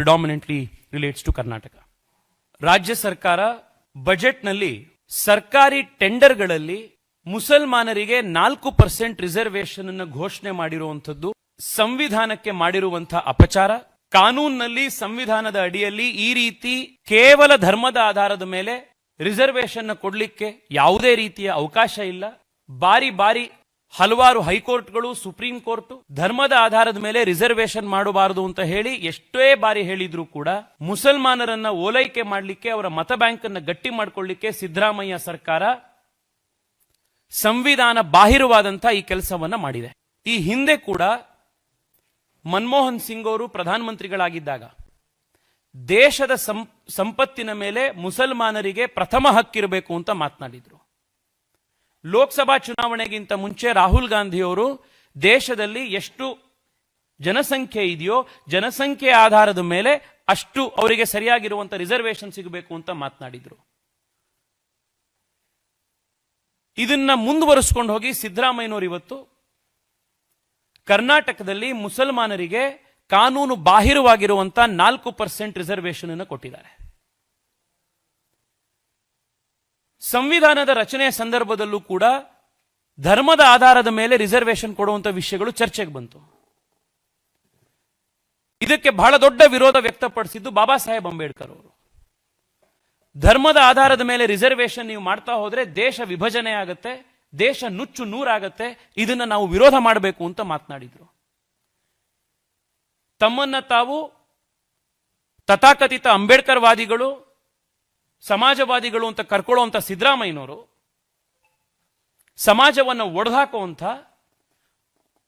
Predominantly relates to Karnataka ರಾಜ್ಯ ಸರ್ಕಾರ ಬಜೆಟ್ನಲ್ಲಿ ಸರ್ಕಾರಿ ಟೆಂಡರ್ಗಳಲ್ಲಿ ಮುಸಲ್ಮಾನರಿಗೆ ನಾಲ್ಕು ಪರ್ಸೆಂಟ್ ರಿಸರ್ವೇಶನ್ ಅನ್ನು ಘೋಷಣೆ ಮಾಡಿರುವಂಥದ್ದು ಸಂವಿಧಾನಕ್ಕೆ ಮಾಡಿರುವಂತಹ ಅಪಚಾರ. ಕಾನೂನಿನಲ್ಲಿ ಸಂವಿಧಾನದ ಅಡಿಯಲ್ಲಿ ಈ ರೀತಿ ಕೇವಲ ಧರ್ಮದ ಆಧಾರದ ಮೇಲೆ ರಿಸರ್ವೇಶನ್ ಕೊಡ್ಲಿಕ್ಕೆ ಯಾವುದೇ ರೀತಿಯ ಅವಕಾಶ ಇಲ್ಲ. ಬಾರಿ ಬಾರಿ ಹಲವಾರು ಹೈಕೋರ್ಟ್ಗಳು, ಸುಪ್ರೀಂ ಕೋರ್ಟ್ ಧರ್ಮದ ಆಧಾರದ ಮೇಲೆ ರಿಸರ್ವೇಶನ್ ಮಾಡಬಾರದು ಅಂತ ಹೇಳಿ ಎಷ್ಟೇ ಬಾರಿ ಹೇಳಿದ್ರು ಕೂಡ ಮುಸಲ್ಮಾನರನ್ನ ಓಲೈಕೆ ಮಾಡಲಿಕ್ಕೆ, ಅವರ ಮತ ಬ್ಯಾಂಕ್ ಅನ್ನ ಗಟ್ಟಿ ಮಾಡ್ಕೊಳ್ಳಿಕ್ಕೆ ಸಿದ್ದರಾಮಯ್ಯ ಸರ್ಕಾರ ಸಂವಿಧಾನ ಬಾಹಿರವಾದಂತಹ ಈ ಕೆಲಸವನ್ನ ಮಾಡಿದೆ. ಈ ಹಿಂದೆ ಕೂಡ ಮನಮೋಹನ್ ಸಿಂಗ್ ಅವರು ಪ್ರಧಾನಮಂತ್ರಿಗಳಾಗಿದ್ದಾಗ ದೇಶದ ಸಂಪತ್ತಿನ ಮೇಲೆ ಮುಸಲ್ಮಾನರಿಗೆ ಪ್ರಥಮ ಹಕ್ಕಿರಬೇಕು ಅಂತ ಮಾತನಾಡಿದ್ರು. ಲೋಕಸಭಾ ಚುನಾವಣೆಗಿಂತ ಮುಂಚೆ ರಾಹುಲ್ ಗಾಂಧಿಯವರು ದೇಶದಲ್ಲಿ ಎಷ್ಟು ಜನಸಂಖ್ಯೆ ಇದೆಯೋ, ಜನಸಂಖ್ಯೆ ಆಧಾರದ ಮೇಲೆ ಅಷ್ಟು ಅವರಿಗೆ ಸರಿಯಾಗಿರುವಂಥ ರಿಸರ್ವೇಶನ್ ಸಿಗಬೇಕು ಅಂತ ಮಾತನಾಡಿದ್ರು. ಇದನ್ನ ಮುಂದುವರಿಸಿಕೊಂಡು ಹೋಗಿ ಸಿದ್ದರಾಮಯ್ಯನವರು ಇವತ್ತು ಕರ್ನಾಟಕದಲ್ಲಿ ಮುಸಲ್ಮಾನರಿಗೆ ಕಾನೂನು ಬಾಹಿರವಾಗಿರುವಂತ ನಾಲ್ಕು ಪರ್ಸೆಂಟ್ ರಿಸರ್ವೇಶನ್ ಅನ್ನು ಕೊಟ್ಟಿದ್ದಾರೆ. ಸಂವಿಧಾನದ ರಚನೆಯ ಸಂದರ್ಭದಲ್ಲೂ ಕೂಡ ಧರ್ಮದ ಆಧಾರದ ಮೇಲೆ ರಿಸರ್ವೇಶನ್ ಕೊಡುವಂತ ವಿಷಯಗಳು ಚರ್ಚೆಗೆ ಬಂತು. ಇದಕ್ಕೆ ಬಹಳ ದೊಡ್ಡ ವಿರೋಧ ವ್ಯಕ್ತಪಡಿಸಿದ್ದು ಬಾಬಾ ಸಾಹೇಬ್ ಅಂಬೇಡ್ಕರ್ ಅವರು. ಧರ್ಮದ ಆಧಾರದ ಮೇಲೆ ರಿಸರ್ವೇಶನ್ ನೀವು ಮಾಡ್ತಾ ಹೋದ್ರೆ ದೇಶ ವಿಭಜನೆ ಆಗತ್ತೆ, ದೇಶ ನುಚ್ಚು ನೂರಾಗತ್ತೆ, ಇದನ್ನ ನಾವು ವಿರೋಧ ಮಾಡಬೇಕು ಅಂತ ಮಾತನಾಡಿದ್ರು. ತಮ್ಮನ್ನ ತಾವು ತಥಾಕಥಿತ ಅಂಬೇಡ್ಕರ್ ವಾದಿಗಳು ಸಮಾಜವಾದಿಗಳು ಅಂತ ಕರ್ಕೊಳ್ಳುವಂತ ಸಿದ್ದರಾಮಯ್ಯನವರು ಸಮಾಜವನ್ನು ಹಾಕುವಂಥ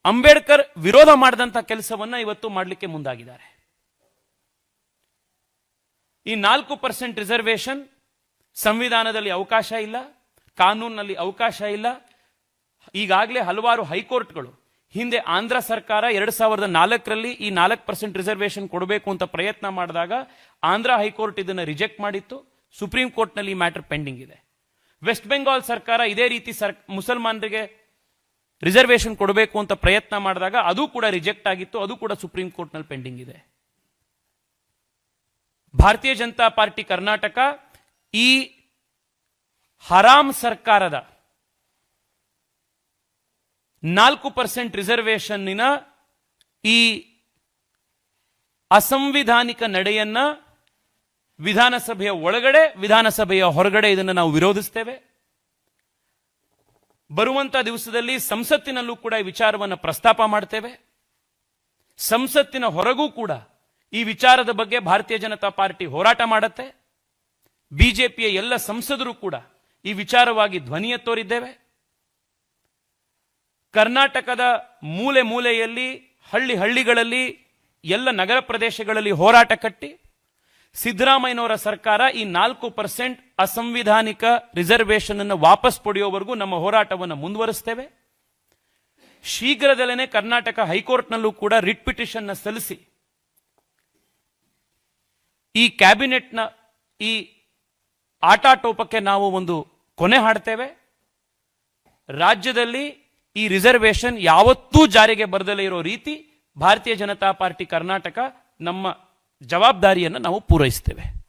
ಅಂಬೇಡ್ಕರ್ ವಿರೋಧ ಮಾಡಿದಂಥ ಕೆಲಸವನ್ನ ಇವತ್ತು ಮಾಡಲಿಕ್ಕೆ ಮುಂದಾಗಿದ್ದಾರೆ. ಈ ನಾಲ್ಕು ಪರ್ಸೆಂಟ್ ರಿಸರ್ವೇಶನ್ ಸಂವಿಧಾನದಲ್ಲಿ ಅವಕಾಶ ಇಲ್ಲ ಕಾನೂನಿನಲ್ಲಿ ಅವಕಾಶ ಇಲ್ಲ. ಈಗಾಗಲೇ ಹಲವಾರು ಹೈಕೋರ್ಟ್ಗಳು ಹಿಂದೆ ಆಂಧ್ರ ಸರ್ಕಾರ ಎರಡು ಸಾವಿರದ ನಾಲ್ಕರಲ್ಲಿ ಈ ನಾಲ್ಕು ಪರ್ಸೆಂಟ್ ರಿಸರ್ವೇಶನ್ ಕೊಡಬೇಕು ಅಂತ ಪ್ರಯತ್ನ ಮಾಡಿದಾಗ ಆಂಧ್ರ ಹೈಕೋರ್ಟ್ ಇದನ್ನು ರಿಜೆಕ್ಟ್ ಮಾಡಿತ್ತು. ಸುಪ್ರೀಂ ಕೋರ್ಟ್ನಲ್ಲಿ ಈ ಮ್ಯಾಟರ್ ಪೆಂಡಿಂಗ್ ಇದೆ. ವೆಸ್ಟ್ ಬೆಂಗಾಲ್ ಸರ್ಕಾರ ಇದೇ ರೀತಿ ಸರ್ ಮುಸಲ್ಮಾನರಿಗೆ ರಿಸರ್ವೇಷನ್ ಕೊಡಬೇಕು ಅಂತ ಪ್ರಯತ್ನ ಮಾಡಿದಾಗ ಅದು ಕೂಡ ರಿಜೆಕ್ಟ್ ಆಗಿತ್ತು, ಅದು ಕೂಡ ಸುಪ್ರೀಂ ಕೋರ್ಟ್ನಲ್ಲಿ ಪೆಂಡಿಂಗ್ ಇದೆ. ಭಾರತೀಯ ಜನತಾ ಪಾರ್ಟಿ ಕರ್ನಾಟಕ ಈ ಹರಾಮ್ ಸರ್ಕಾರದ ನಾಲ್ಕು ಪರ್ಸೆಂಟ್ ರಿಸರ್ವೇಶನ್ನಿನ ಈ ಅಸಂವಿಧಾನಿಕ ನಡೆಯನ್ನ ವಿಧಾನಸಭೆಯ ಒಳಗಡೆ, ವಿಧಾನಸಭೆಯ ಹೊರಗಡೆ ಇದನ್ನು ನಾವು ವಿರೋಧಿಸ್ತೇವೆ. ಬರುವಂತಹ ದಿವಸದಲ್ಲಿ ಸಂಸತ್ತಿನಲ್ಲೂ ಕೂಡ ಈ ವಿಚಾರವನ್ನು ಪ್ರಸ್ತಾಪ ಮಾಡ್ತೇವೆ. ಸಂಸತ್ತಿನ ಹೊರಗೂ ಕೂಡ ಈ ವಿಚಾರದ ಬಗ್ಗೆ ಭಾರತೀಯ ಜನತಾ ಪಾರ್ಟಿ ಹೋರಾಟ ಮಾಡುತ್ತೆ. ಬಿಜೆಪಿಯ ಎಲ್ಲ ಸಂಸದರು ಕೂಡ ಈ ವಿಚಾರವಾಗಿ ಧ್ವನಿಯ ತೋರಿದ್ದೇವೆ. ಕರ್ನಾಟಕದ ಮೂಲೆ ಮೂಲೆಯಲ್ಲಿ, ಹಳ್ಳಿ ಹಳ್ಳಿಗಳಲ್ಲಿ, ಎಲ್ಲ ನಗರ ಪ್ರದೇಶಗಳಲ್ಲಿ ಹೋರಾಟ ಕಟ್ಟಿ ಸಿದ್ದರಾಮಯ್ಯನವರ ಸರ್ಕಾರ ಈ ನಾಲ್ಕು ಪರ್ಸೆಂಟ್ ಅಸಂವಿಧಾನಿಕ ರಿಸರ್ವೇಶನ್ ಅನ್ನು ವಾಪಸ್ ಪಡೆಯುವವರೆಗೂ ನಮ್ಮ ಹೋರಾಟವನ್ನು ಮುಂದುವರಿಸ್ತೇವೆ. ಶೀಘ್ರದಲ್ಲೇ ಕರ್ನಾಟಕ ಹೈಕೋರ್ಟ್ನಲ್ಲೂ ಕೂಡ ರಿಟ್ ಪಿಟಿಷನ್ನ ಸಲ್ಲಿಸಿ ಈ ಕ್ಯಾಬಿನೆಟ್ನ ಈ ಆಟಾಟೋಪಕ್ಕೆ ನಾವು ಒಂದು ಕೊನೆ ಹಾಡ್ತೇವೆ. ರಾಜ್ಯದಲ್ಲಿ ಈ ರಿಸರ್ವೇಶನ್ ಯಾವತ್ತೂ ಜಾರಿಗೆ ಬರದಲ್ಲೇ ಇರೋ ರೀತಿ ಭಾರತೀಯ ಜನತಾ ಪಾರ್ಟಿ ಕರ್ನಾಟಕ ನಮ್ಮ ಜವಾಬ್ದಾರಿಯನ್ನು ನಾವು ಪೂರೈಸ್ತೇವೆ.